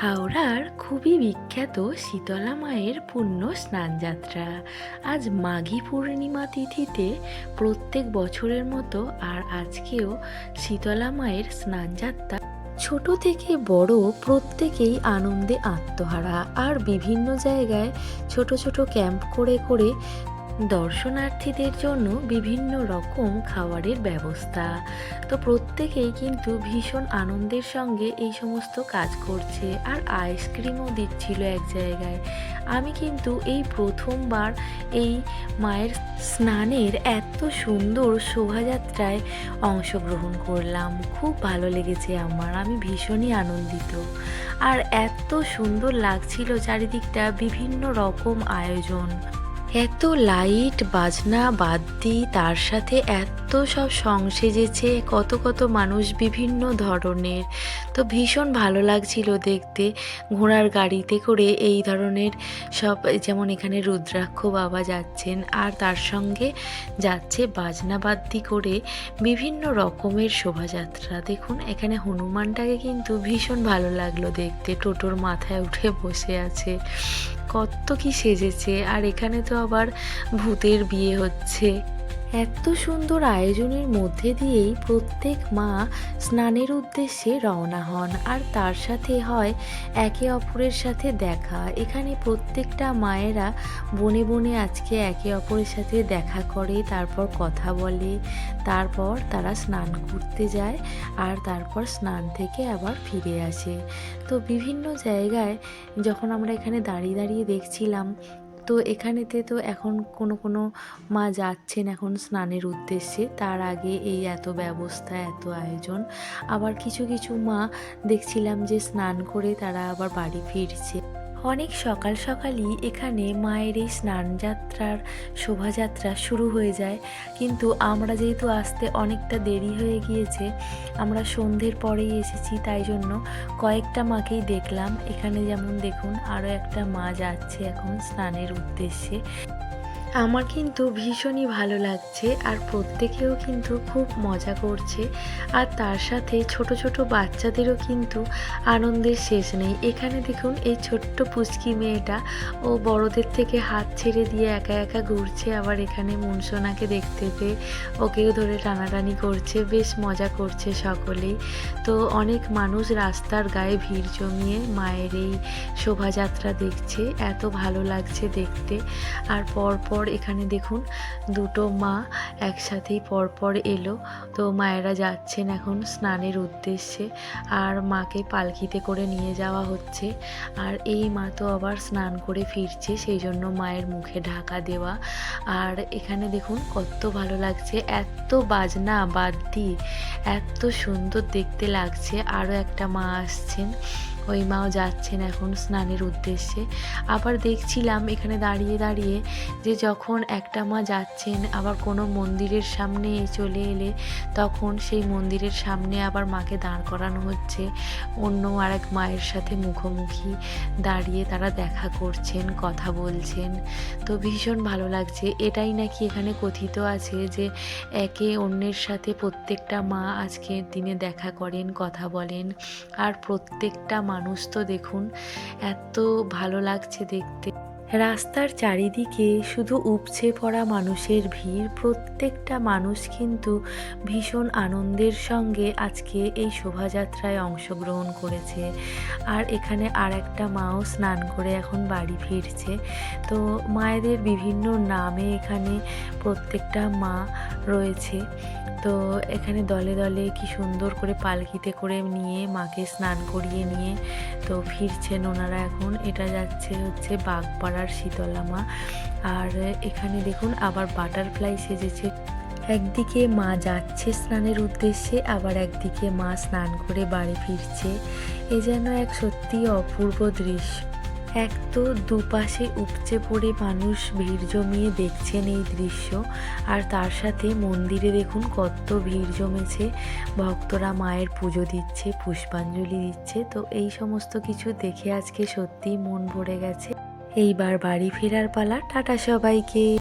হাওড়ার খুবই বিখ্যাত শীতলা মায়ের পুণ্য স্নানযাত্রা আজ মাঘী পূর্ণিমা তিথিতে প্রত্যেক বছরের মতো আর আজকেও শীতলা মায়ের স্নানযাত্রা ছোট থেকে বড় প্রত্যেকেই আনন্দে আত্মহারা। আর বিভিন্ন জায়গায় ছোট ছোট ক্যাম্প করে করে দর্শনার্থীদের জন্য বিভিন্ন রকম খাবারের ব্যবস্থা। তো প্রত্যেকেই কিন্তু ভীষণ আনন্দের সঙ্গে এই সমস্ত কাজ করছে আর আইসক্রিমও দিচ্ছিল এক জায়গায়। আমি কিন্তু এই প্রথমবার এই মায়ের স্নানের এত সুন্দর শোভাযাত্রায় অংশগ্রহণ করলাম। খুব ভালো লেগেছে আমার, আমি ভীষণই আনন্দিত। আর এত সুন্দর লাগছিল চারিদিকটা, বিভিন্ন রকম আয়োজন। এত লাইট বাজনা বাদ বাদ্যি তার সাথে এত সব সং সেজেছে, কত কত মানুষ বিভিন্ন ধরনের। তো ভীষণ ভালো লাগছিল দেখতে, ঘোড়ার গাড়িতে করে এই ধরনের সব, যেমন এখানে রুদ্রাক্ষ বাবা যাচ্ছেন, আর তার সঙ্গে যাচ্ছে বাজনা বাদ্যি করে বিভিন্ন রকমের শোভাযাত্রা। দেখুন, এখানে হনুমানটাকে কিন্তু ভীষণ ভালো লাগল দেখতে, টোটোর মাথায় উঠে বসে আছে। কত কি সেজেছে আর এখানে তো আবার ভূতের বিয়ে হচ্ছে। এত সুন্দর আয়োজনের মধ্যে দিয়েই প্রত্যেক মা স্নানের উদ্দেশ্যে রওনা হন, আর তার সাথে হয় একে অপরের সাথে দেখা। এখানে প্রত্যেকটা মায়েরা বনে বনে আজকে একে অপরের সাথে দেখা করে, তারপর কথা বলে, তারপর তারা স্নান করতে যায়, আর তারপর স্নান থেকে আবার ফিরে আসে। তো বিভিন্ন জায়গায় যখন আমরা এখানে দাঁড়িয়ে দাঁড়িয়ে দেখছিলাম তো এখানেতে তো এখন কোনো কোনো মা যাচ্ছেন এখন স্নানের উদ্দেশ্যে। তার আগে এই এত ব্যবস্থা, এত আয়োজন। আবার কিছু কিছু মা দেখছিলাম যে স্নান করে তারা আবার বাড়ি ফিরছে। অনেক সকাল সকালই এখানে মায়ের এই স্নানযাত্রার শোভাযাত্রা শুরু হয়ে যায়। কিন্তু আমরা যেহেতু আসতে অনেকটা দেরি হয়ে গিয়েছে, আমরা সন্ধ্যের পরেই এসেছি, তাই জন্য কয়েকটা মাকেই দেখলাম। এখানে যেমন দেখুন আরও একটা মা যাচ্ছে এখন স্নানের উদ্দেশ্যে। আমার কিন্তু ভীষণই ভালো লাগছে আর প্রত্যেকেও কিন্তু খুব মজা করছে। আর তার সাথে ছোট ছোট বাচ্চাদেরও কিন্তু আনন্দের শেষ নেই। এখানে দেখুন এই ছোট্ট পুচকি মেয়েটা, ও বড়দের থেকে হাত ছেড়ে দিয়ে একা একা ঘুরছে। আবার এখানে মুনসোনাকে দেখতে পেয়ে ওকেও ধরে টানাটানি করছে। বেশ মজা করছে সকলেই। তো অনেক মানুষ রাস্তার গায়ে ভিড় জমিয়ে মায়ের এই শোভাযাত্রা দেখছে। এত ভালো লাগছে দেখতে। আর পরপর এখানে দেখুন দুটো মা একসাথেই পরপর এলো। তো মায়েরা যাচ্ছেন এখন স্নানের উদ্দেশ্যে আর মাকে পালকিতে করে নিয়ে যাওয়া হচ্ছে। আর এই মা তো আবার স্নান করে ফিরছে, সেই জন্য মায়ের মুখে ঢাকা দেওয়া। আর এখানে দেখুন কত ভালো লাগছে, এত বাজনা বাদ বাদ্যি, এত সুন্দর দেখতে লাগছে। আরও একটা মা আসছেন। ওই মাও যাচ্ছেন এখন স্নানের উদ্দেশ্যে। আবার দেখছিলাম এখানে দাঁড়িয়ে দাঁড়িয়ে যে যখন একটা মা যাচ্ছেন, আবার কোনো মন্দিরের সামনে চলে এলে তখন সেই মন্দিরের সামনে আবার মাকে দাঁড় করানো হচ্ছে। অন্য আরেক মায়ের সাথে মুখোমুখি দাঁড়িয়ে তারা দেখা করছেন, কথা বলছেন। তো ভীষণ ভালো লাগছে। এটাই নাকি এখানে কথিত আছে যে একে অন্যের সাথে প্রত্যেকটা মা আজকের দিনে দেখা করেন, কথা বলেন। আর প্রত্যেকটা মানুষ তো দেখুন, এত ভালো লাগছে দেখতে। রাস্তার চারিদিকে শুধু উপচে পড়া মানুষের ভিড়, প্রত্যেকটা মানুষ কিন্তু ভীষণ আনন্দের সঙ্গে আজকে এই শোভাযাত্রায় অংশগ্রহণ করেছে। আর এখানে আর একটা মাও স্নান করে এখন বাড়ি ফিরছে। তো মায়েদের বিভিন্ন নামে এখানে প্রত্যেকটা মা রয়েছে। তো এখানে দলে দলে কি সুন্দর করে পালকিতে করে নিয়ে মাকে স্নান করিয়ে নিয়ে তো ফিরছেন ওনারা এখন। এটা যাচ্ছে হচ্ছে বাগপাড়ার শীতলা মা আর এখানে দেখুন আবার বাটারফ্লাই সেজেছে। একদিকে মা যাচ্ছে স্নানের উদ্দেশ্যে, আবার একদিকে মা স্নান করে বাড়ি ফিরছে। এ যেন এক সত্যি অপূর্ব দৃশ্য। এক তো দুপাশে উপচে পড়ে মানুষ ভিড় জমিয়ে দেখছেন এই দৃশ্য, আর তার সাথে মন্দিরে দেখুন কত ভিড় জমেছে। ভক্তরা মায়ের পুজো দিচ্ছে, পুষ্পাঞ্জলি দিচ্ছে, তো এই সমস্ত কিছু দেখে আজকে সত্যিই মন ভরে গেছে। এইবার বাড়ি ফেরার পালা, টাটা সবাইকে।